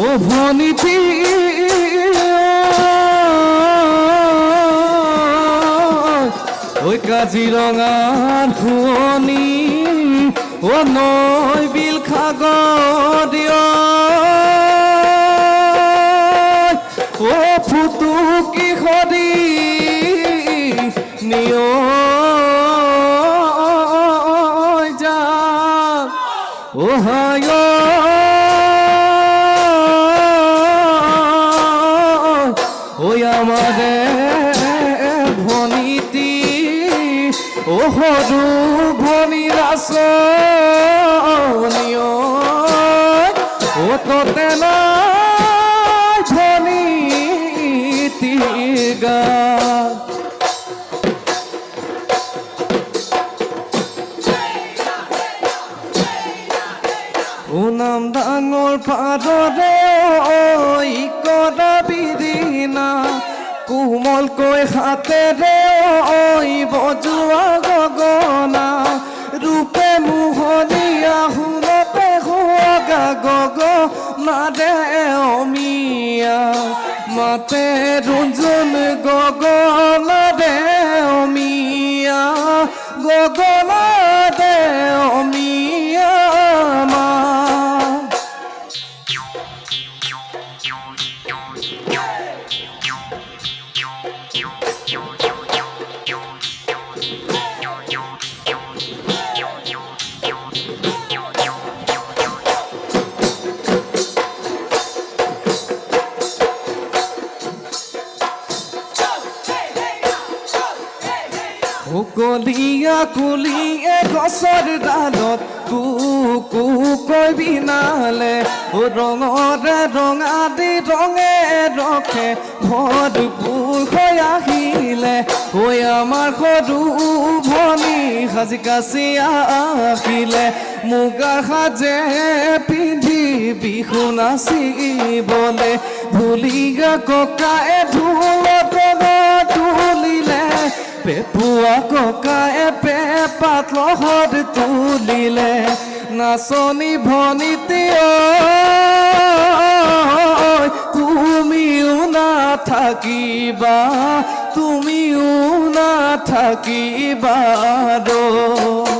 ও ভনিতি ওই কাজিরঙার ভুয়নি ও নৈ বিল খাগরীয় আমারে ভনিতি ও সৰু ভনী ৰাচনীয় ও ততে নাই ভনীতি গা। সুনাম ডাঙৰ পাদৰে ঐ কৰা বিদিনা কোমলকৈ হাতেৰে ঐ বজোৱা গগনা। ৰূপে মোহনীয়া সুৰতে সুৱগা গগনাৰে অমিয়া মাতে ৰুঞ্জুন গগনাৰে অমিয়া গগনাৰে অমিয়া কলিয়া কুলিয়ে গছৰ ডালত কু কু কৈ বিনালে দি হৈ আহিলে ঐ আমাৰ সৰু ভনী সাজি কাচি আহিলে মুগাৰ সাজে পিন্ধি বিহু নাচিবলে ভুলিয়া ককায়ে তুলিলে পেপুৱা ককায়ে পেপাত লহত তুলিলে নাচনী ভনীতি তুমিও তুমিও নাথাকিবা তুমিও নাথাকিবা ৰ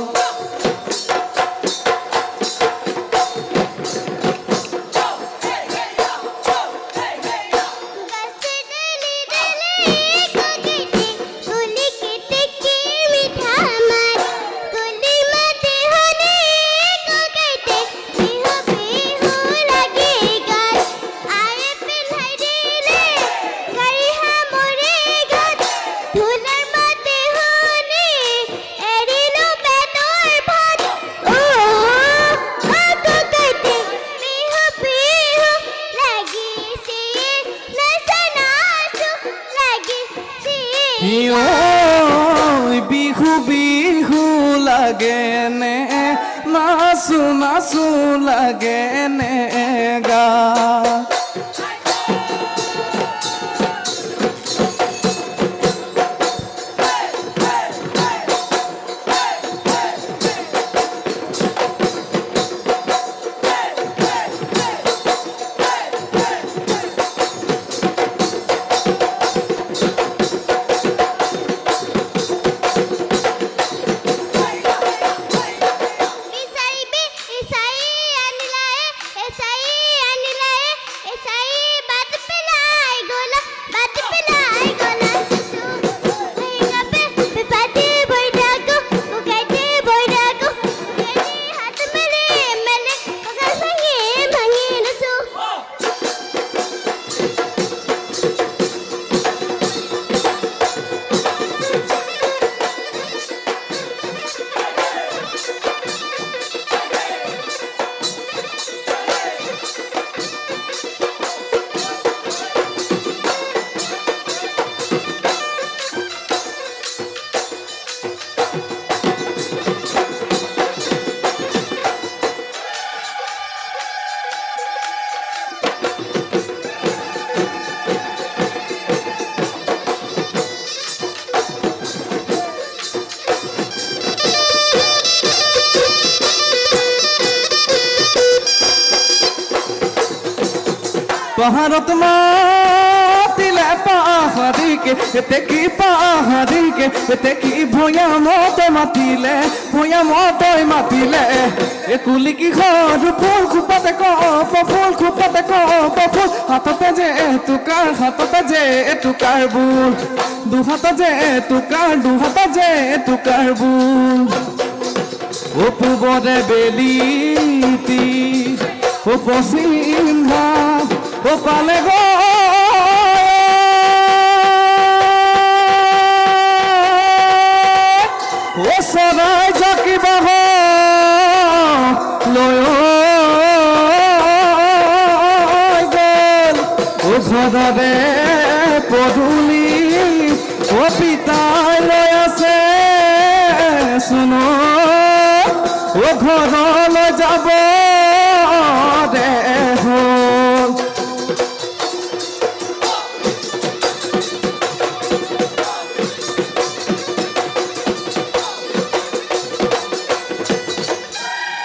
বিহু বিহু লাগে নে নাচো নাচো লাগে নে গা। পাহাৰত মাতিলে পাহাড়িকে কি পাহাড়িকে কি ভূয়া মতো মাতিলে ভূয়া মতোই মাতিলে। এ কুলি কি ঘর, ফুল খুপাতে কপ, ফুল খুপাতে কপ, ফুল হাততে যে টুকার হাততে যে টুকার বুল দুহাত যে টুকার দুহাত যে টুকার বুল ও পূবরে বেলিতি ও পশ্চিম ও পালে গো। ও সরাই জাকি বাহ, লয় ও ঘরে পদুলি, ও পিতাই লৈ আছে শুনো, ও ঘৰলৈ